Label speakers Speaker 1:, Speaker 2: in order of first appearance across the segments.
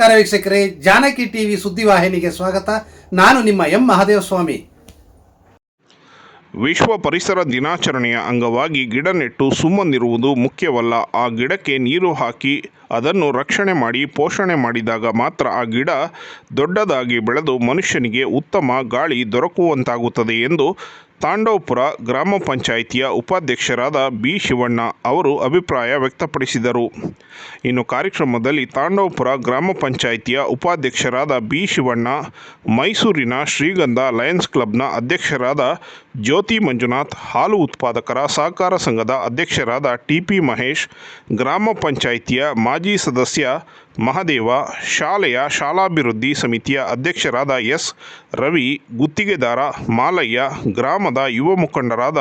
Speaker 1: ವೀಕ್ಷಕರೇ, ಜಾನಕಿ ಟಿವಿ ಸುದ್ದಿವಾಹಿನಿಗೆ ಸ್ವಾಗತ. ನಾನು ನಿಮ್ಮ ಎಂ ಮಹಾದೇವಸ್ವಾಮಿ.
Speaker 2: ವಿಶ್ವ ಪರಿಸರ ದಿನಾಚರಣೆಯ ಅಂಗವಾಗಿ ಗಿಡ ನೆಟ್ಟು ಸುಮ್ಮನಿರುವುದು ಮುಖ್ಯವಲ್ಲ. ಆ ಗಿಡಕ್ಕೆ ನೀರು ಹಾಕಿ ಅದನ್ನು ರಕ್ಷಣೆ ಮಾಡಿ, ಪೋಷಣೆ ಮಾಡಿದಾಗ ಮಾತ್ರ ಆ ಗಿಡ ದೊಡ್ಡದಾಗಿ ಬೆಳೆದು ಮನುಷ್ಯನಿಗೆ ಉತ್ತಮ ಗಾಳಿ ದೊರಕುವಂತಾಗುತ್ತದೆ ಎಂದು ತಾಂಡವಪುರ ಗ್ರಾಮ ಪಂಚಾಯಿತಿಯ ಉಪಾಧ್ಯಕ್ಷರಾದ ಬಿ ಶಿವಣ್ಣ ಅವರು ಅಭಿಪ್ರಾಯ ವ್ಯಕ್ತಪಡಿಸಿದರು. ಇನ್ನು ಕಾರ್ಯಕ್ರಮದಲ್ಲಿ ತಾಂಡವಪುರ ಗ್ರಾಮ ಪಂಚಾಯಿತಿಯ ಉಪಾಧ್ಯಕ್ಷರಾದ ಬಿ ಶಿವಣ್ಣ, ಮೈಸೂರಿನ ಶ್ರೀಗಂಧ ಲಯನ್ಸ್ ಕ್ಲಬ್ನ ಅಧ್ಯಕ್ಷರಾದ ಜ್ಯೋತಿ ಮಂಜುನಾಥ್, ಹಾಲು ಉತ್ಪಾದಕರ ಸಹಕಾರ ಸಂಘದ ಅಧ್ಯಕ್ಷರಾದ ಟಿ ಪಿ ಮಹೇಶ್, ಗ್ರಾಮ ಪಂಚಾಯಿತಿಯ ಮಾಜಿ ಸದಸ್ಯ ಮಹದೇವ ಶಾಲೆಯ ಶಾಲಾಭಿವೃದ್ಧಿ ಸಮಿತಿಯ ಅಧ್ಯಕ್ಷರಾದ ಎಸ್. ರವಿ, ಗುತ್ತಿಗೆದಾರ ಮಾಲಯ್ಯ, ಗ್ರಾಮದ ಯುವ ಮುಖಂಡರಾದ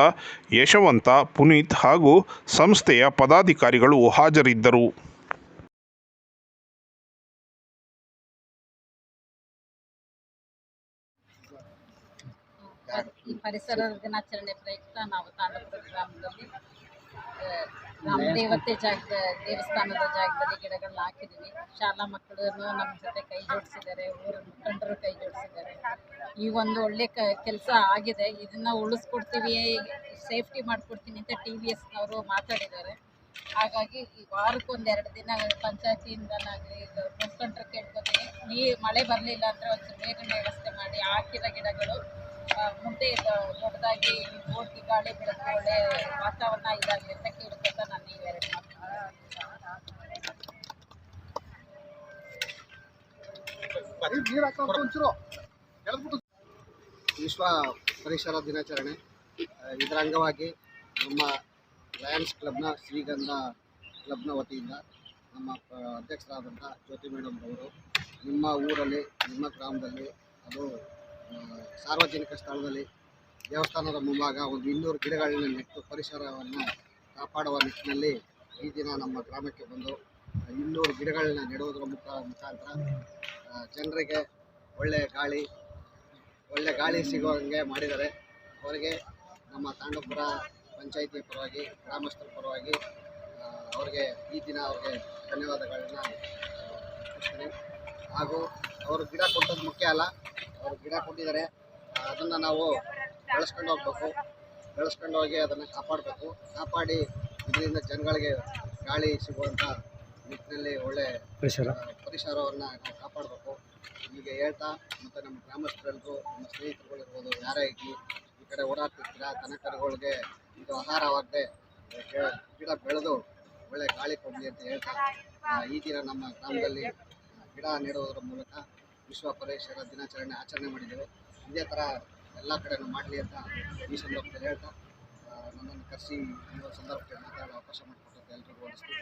Speaker 2: ಯಶವಂತ, ಪುನೀತ್ ಹಾಗೂ ಸಂಸ್ಥೆಯ ಪದಾಧಿಕಾರಿಗಳು ಹಾಜರಿದ್ದರು.
Speaker 3: ಪರಿಸರ ದಿನಾಚರಣೆ ಪ್ರಯುಕ್ತ ನಾವು ತಾಲೂಕು ಗ್ರಾಮ ದೇವತೆ ಜಾಗದ, ದೇವಸ್ಥಾನದ ಜಾಗದಲ್ಲಿ ಗಿಡಗಳನ್ನ ಹಾಕಿದ್ದೀವಿ ಶಾಲಾ ಮಕ್ಕಳು ನಮ್ಮ ಜೊತೆ ಕೈ ಜೋಡಿಸಿದ್ದಾರೆ, ಊರ ಮುಖಂಡರು ಕೈ ಜೋಡಿಸಿದ್ದಾರೆ. ಈ ಒಂದು ಒಳ್ಳೆ ಕೆಲಸ ಆಗಿದೆ. ಇದನ್ನ ಉಳಿಸ್ಕೊಡ್ತೀವಿ, ಸೇಫ್ಟಿ ಮಾಡಿಕೊಡ್ತೀನಿ ಅಂತ ಟಿ ವಿ ಎಸ್ನವರು ಮಾತಾಡಿದ್ದಾರೆ. ಹಾಗಾಗಿ ಈ ವಾರಕ್ಕೊಂದು ಎರಡು ದಿನ ಪಂಚಾಯತಿಯಿಂದನಾಗಲಿ, ಮುಖಂಡರು ಕೇಳ್ಕೊತೀನಿ. ನೀರು ಮಳೆ ಬರಲಿಲ್ಲ ಅಂದರೆ ಒಂದು ನೀರಿನ ವ್ಯವಸ್ಥೆ ಮಾಡಿ ಹಾಕಿರೋ ಗಿಡಗಳು ಮುಂದೆ, ದೊಡ್ಡದಾಗಿ ಓಡಿ ಗಾಳಿ ಬೆಳಕು, ಒಳ್ಳೆ ವಾತಾವರಣ ಇದಾಗಲಿ ಅಂತ
Speaker 4: ವಿಶ್ವ ಪರಿಸರ ದಿನಾಚರಣೆ. ಇದರ ಅಂಗವಾಗಿ ನಮ್ಮ ಲಯನ್ಸ್ ಕ್ಲಬ್ನ, ಶ್ರೀಗಂಧ ಕ್ಲಬ್ನ ವತಿಯಿಂದ ನಮ್ಮ ಅಧ್ಯಕ್ಷರಾದಂಥ ಜ್ಯೋತಿ ಮೇಡಮ್ ಅವರು ನಿಮ್ಮ ಊರಲ್ಲಿ, ನಿಮ್ಮ ಗ್ರಾಮದಲ್ಲಿ, ಅದು ಸಾರ್ವಜನಿಕ ಸ್ಥಳದಲ್ಲಿ, ದೇವಸ್ಥಾನದ ಮುಂಭಾಗ ಒಂದು ಇನ್ನೂರು ಗಿಡಗಳನ್ನ ನೆಟ್ಟು ಪರಿಸರವನ್ನು ಕಾಪಾಡುವ ನಿಟ್ಟಿನಲ್ಲಿ ಈ ದಿನ ನಮ್ಮ ಗ್ರಾಮಕ್ಕೆ ಬಂದು ಇನ್ನೂರು ಗಿಡಗಳನ್ನ ನೆಡುವುದರ ಮುಖ ಮುಖಾಂತರ ಜನರಿಗೆ ಒಳ್ಳೆಯ ಗಾಳಿ, ಒಳ್ಳೆ ಗಾಳಿ ಸಿಗುವಂಗೆ ಮಾಡಿದ್ದಾರೆ. ಅವರಿಗೆ ನಮ್ಮ ತಾಂಡಪುರ ಪಂಚಾಯಿತಿ ಪರವಾಗಿ, ಗ್ರಾಮಸ್ಥರ ಪರವಾಗಿ ಅವರಿಗೆ ಈ ದಿನ ಅವ್ರಿಗೆ ಧನ್ಯವಾದಗಳನ್ನ ಅರ್ಪಿಸ್ತೀನಿ ಹಾಗೂ ಅವರು ಗಿಡ ಕೊಟ್ಟದ್ದು ಮುಖ್ಯ ಅಲ್ಲ, ಅವರು ಗಿಡ ಕೊಟ್ಟಿದ್ದಾರೆ. ಅದನ್ನು ನಾವು ಬೆಳೆಸ್ಕೊಂಡು ಹೋಗ್ಬೇಕು. ಬೆಳೆಸ್ಕೊಂಡು ಹೋಗಿ ಅದನ್ನು ಕಾಪಾಡಬೇಕು. ಕಾಪಾಡಿ ಇದರಿಂದ ಜನಗಳಿಗೆ ಗಾಳಿ ಸಿಗುವಂಥ ನಿಟ್ಟಿನಲ್ಲಿ ಒಳ್ಳೆ
Speaker 1: ಪರಿಸರ.
Speaker 4: ಪರಿಸರವನ್ನು ಕಾಪಾಡಬೇಕು. ಹೀಗೆ ಹೇಳ್ತಾ ಮತ್ತು ನಮ್ಮ ಗ್ರಾಮಸ್ಥರೆಲ್ಲರೂ ನಮ್ಮ ಸ್ನೇಹಿತರುಗಳಿರ್ಬೋದು ಯಾರೇ ಇರಲಿ ಈ ಕಡೆ ಓಡಾಡ್ತಿರ್ತೀರ ದನ ಕರುಗಳಿಗೆ ಇದು ಆಹಾರವಾಗದೆ ಗಿಡ ಬೆಳೆದು ಒಳ್ಳೆ ಗಾಳಿ ಕೊಡಲಿ ಅಂತ ಹೇಳ್ತಾ ಈ ದಿನ ನಮ್ಮ ಗ್ರಾಮದಲ್ಲಿ ಗಿಡ ನೆಡುವುದರ ಮೂಲಕ ವಿಶ್ವ ಪರಿಸರ ದಿನಾಚರಣೆ ಆಚರಣೆ ಮಾಡಿದ್ದೇವೆ. ಇದೇ ಥರ ಎಲ್ಲ ಕಡೆನೂ ಮಾಡಲಿ ಅಂತ ಈ ಸಂದರ್ಭದಲ್ಲಿ ಹೇಳ್ತಾ ನನ್ನನ್ನು ಕರೆಸಿ ಈ ಸಂದರ್ಭಕ್ಕೆ ಮಾತಾಡೋ ಅವಕಾಶ ಮಾಡಿಕೊಟ್ಟಂತೆ ಎಲ್ರಿಗೂ ಅನಿಸ್ತು